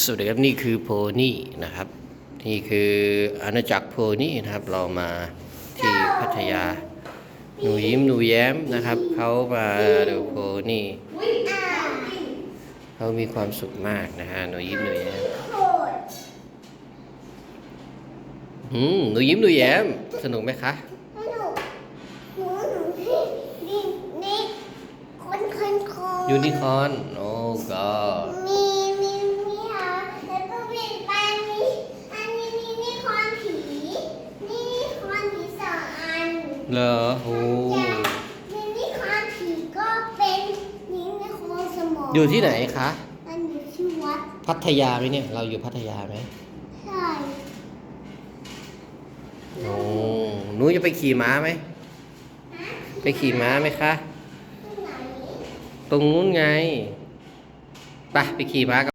สวัสดีครับนี่คือโพนี่นะครับ นี่คืออาณาจักรโพนี่นะครับ เรามาที่พัทยา หนูยิ้มหนูแย้มนะครับเขามาดูโพนี่เขามีความสุขมากนะฮะหนูยิ้มหนูแย้มอืมหนูยิ้มหนูแย้มสนุกไหมคะยูนิคอร์นโอ้ก็ มีมีมีค่ะแล้วก็เป็นปลามีอันนี้มีมีความผีมีความผีสองอัน เหรอโอ้มีมีความผีก็เป็นมีมีโครงสมองอยู่ที่ไหนคะมันอยู่ที่วัด พัทยาไหมเนี่ย เราอยู่พัทยาไหมใช่โอ้หนูจะไปขี่ม้าไหมไปขี่ม้าไหมคะที่ไหนตรงนู้นไง ไปไปขี่ม้ากัน